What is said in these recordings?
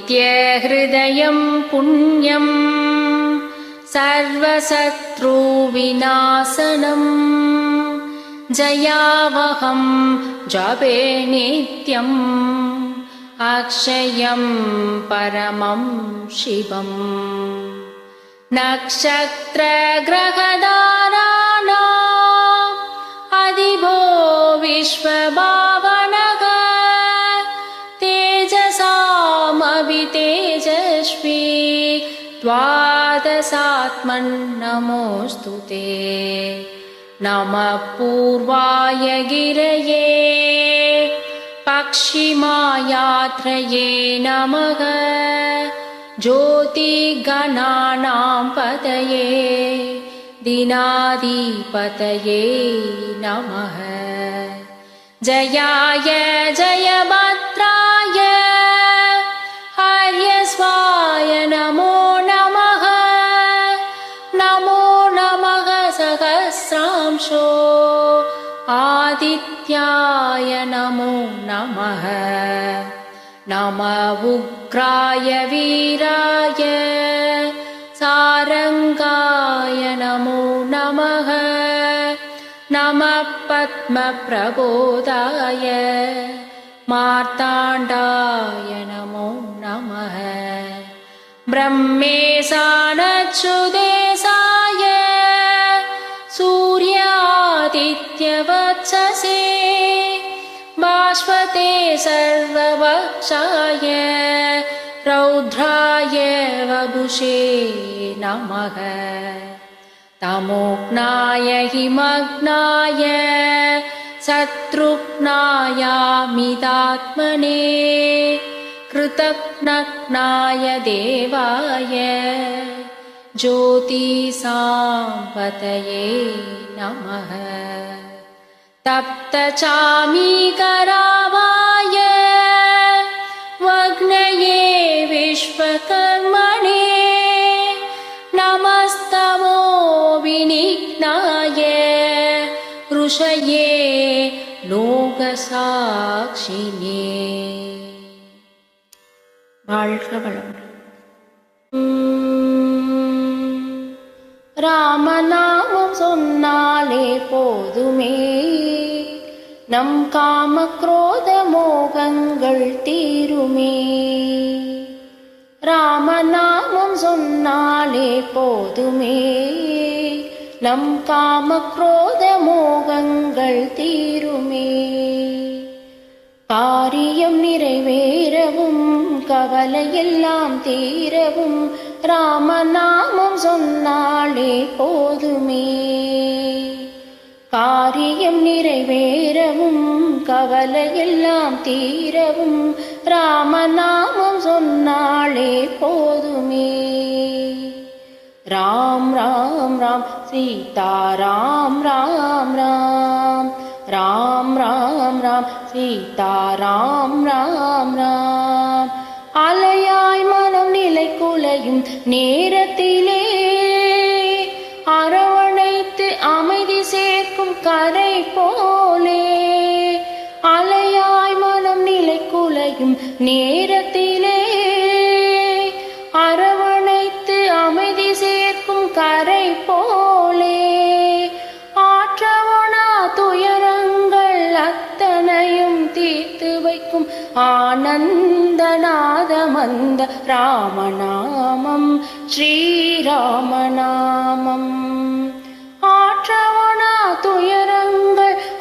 आदित्यहृदयम् पुण्यम् सर्वशत्रुविनाशनम् जयावहम् जपे नित्यम् अक्षयम् परमम् शिवम् नक्षत्रग्रहदाना अधिभो विश्वबा द्वादशात्मन्नमोऽस्तु ते। नमः पूर्वाय गिरये पक्षिमायात्रये नमः ज्योतिगणानां पतये दिनाधिपतये नमः। जयाय जयभद्राय नम उग्राय वीराय सारङ्गाय नमो नमः। नमः पद्मप्रबोधाय मार्ताण्डाय नमो नमः। ब्रह्मेशानच्युदेशाय सूर्यादित्यवत्ससे शाश्वते सर्ववक्षाय रौद्राय वपुषे नमः। तमोग्नाय हिमग्नाय शत्रुघ्नायामिदात्मने कृतनग्नाय देवाय ज्योतिसाम्पतये नमः। तप्तचामीकरावाय वग्नये विश्वकर्मणे नमस्तमो विनिघ्नाय ऋषये லோகசாட்சினே வாழ்க வளமுடன் ராமநாமம் சொன்னாலே போதுமே நம் காம குரோத மோகங்கள் தீருமே. ராமநாமம் சொன்னாலே போதுமே. நம் காம குரோத மோகங்கள் தீருமே. காரியம் நிறைவேறவும் கவலையெல்லாம் தீரவும் ராமநாமம் சொன்னாலே போதுமே. காரியம் நிறைவேறவும் கவலையெல்லாம் தீரவும் ராமநாமம் சொன்னாலே போதுமே. ராம் ராம் ராம் சீதா ராம் ராம் ராம். ராம் ராம் ராம் சீதா ராம் ராம் ராம். அலையாய் மனம் நிலை குலையும் நேரத்திலே குலையும் நேரத்திலே. அரவணைத்து அமைதி சேர்க்கும் கரை போலே. ஆற்றவனா துயரங்கள் அத்தனையும் தீர்த்து வைக்கும் ஆனந்தநாதமந்த ராமநாமம் ஸ்ரீராமநாமம். ஆற்றவனா துயர்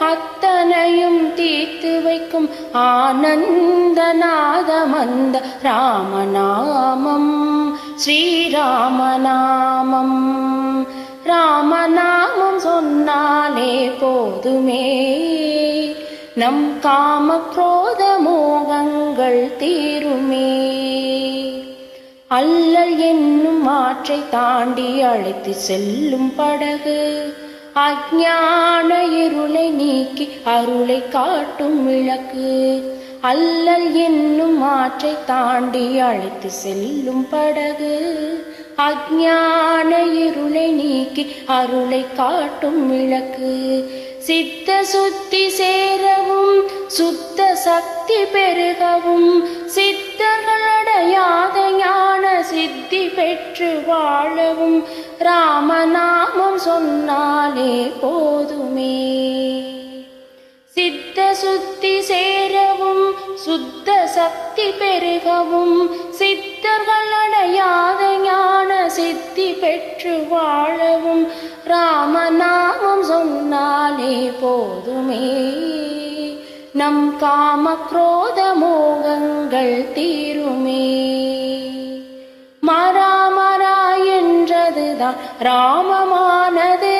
அத்தனையும் தீர்த்து வைக்கும் ஆனந்தநாதமந்த ராமநாமம். ஸ்ரீராமநாமம். ராமநாமம் சொன்னாலே போதுமே. நம் காம குரோத மோகங்கள் தீருமே. அல்லல் என்னும் ஆற்றை தாண்டி அழைத்து செல்லும் படகு. அஜான இருளை நீக்கி அருளை காட்டும் விளக்கு. அல்லல் என்னும் ஆற்றை தாண்டி அழைத்து செல்லும் படகு. அஜான இருளை நீக்கி அருளை காட்டும் விளக்கு. சித்த சுத்தி சேரவும் சுத்த சக்தி பெருகவும் சித்தர்களடையாத ஞான சித்தி பெற்று வாழவும் ராமநாமம் சொன்னாலே போதுமே. சித்த சுத்தி சேரவும் சுத்த சக்தி பெருகவும் சித்தர்கள் அடையாத ஞான சித்தி பெற்று வாழவும் ராமநாமம் சொன்னாலே போதுமே. நம் காம குரோத மோகங்கள் தீருமே. மரா தான் ராமமானது.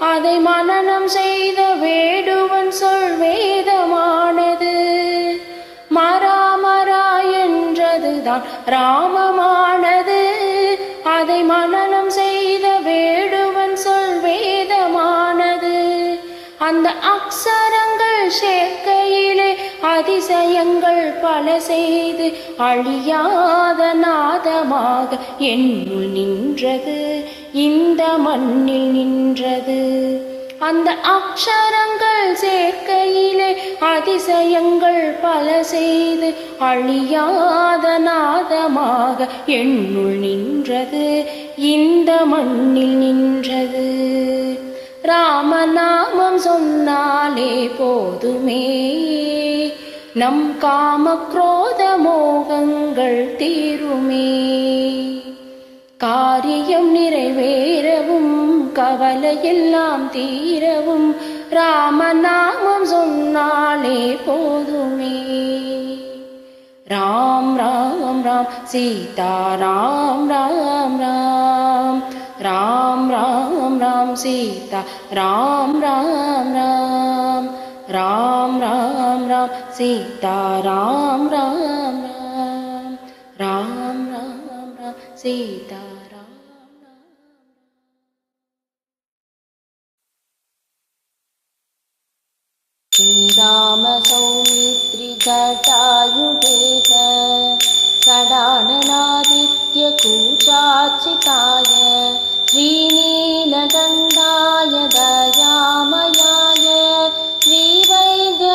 அதை மனனம் செய்த வேடுவன் சொல் வேதமானது. மராமரா என்றதுதான் ராமமானது. அதை மனநம் செய்த வேடுவன் சொல் வேதமானது. அந்த அக்ஷரங்கள் சேர்க்கையில் அதிசயங்கள் பல செய்து அழியாத நாதமாக என்னுள் நின்றது இந்த மண்ணில் நின்றது. அந்த அக்ஷரங்கள் சேர்க்கையிலே அதிசயங்கள் பல செய்து அழியாத நாதமாக என்னுள் நின்றது இந்த மண்ணில் நின்றது. ராமநாமம் சொன்னாலே போதுமே. நம் காம குரோத மோகங்கள் தீருமே. காரியம் நிறைவேறவும் கவலையெல்லாம் தீரவும் ராமநாமம் சொன்னாலே போதுமே. ராம் ராம் ராம் சீதா ராம் ராம் ராம். ராம் ராம். सीता। राम राम राम। राम राम राम। सीता राम राम राम। राम राम राम। सीता राम श्रीरामसौमित्रिजायुगेत षडाननादित्यकुशाचिताय श्रीनीलगण्डाय दयामयाय श्रीवैद्यनाथाय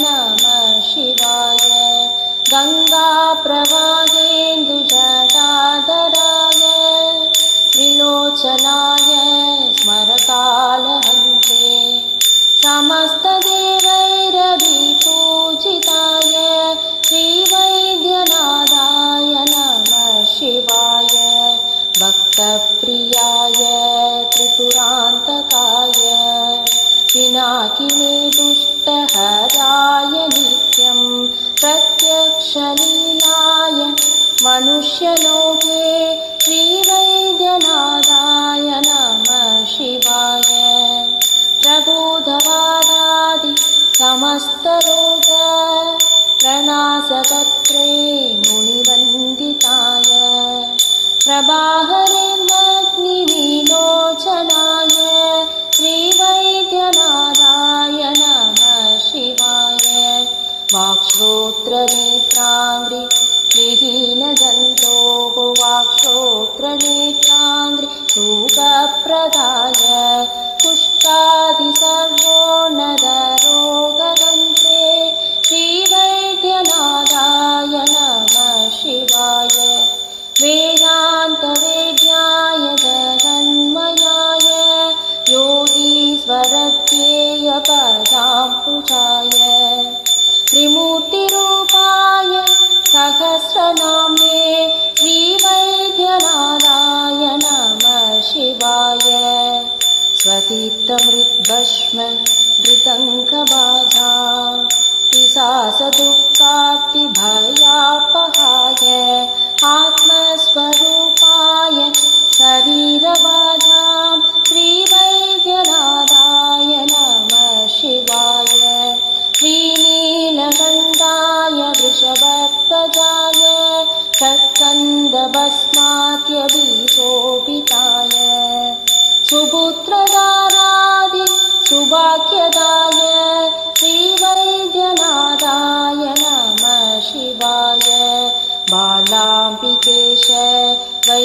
नमः शिवाय गङ्गाप्रवाहेन्दुजटाधराय त्रिलोचनाय प्रदाय पुष्पादि सर्वो श्रीवैद्यनादाय नमः शिवाय श्रिवैद्यनारायणमशिवाय वेदान्तवेद्याय दरन्मयाय योगीश्वरज्येयपराम्भुशाय त्रिमूर्तिरूपाय सहस्रनाम्ने श्रीवैद्यनादाय नमः शिवाय। स्वतीर्थमृद्भस्म धृतङ्कबाधा पिशासदुःखाप्तिभय केश वै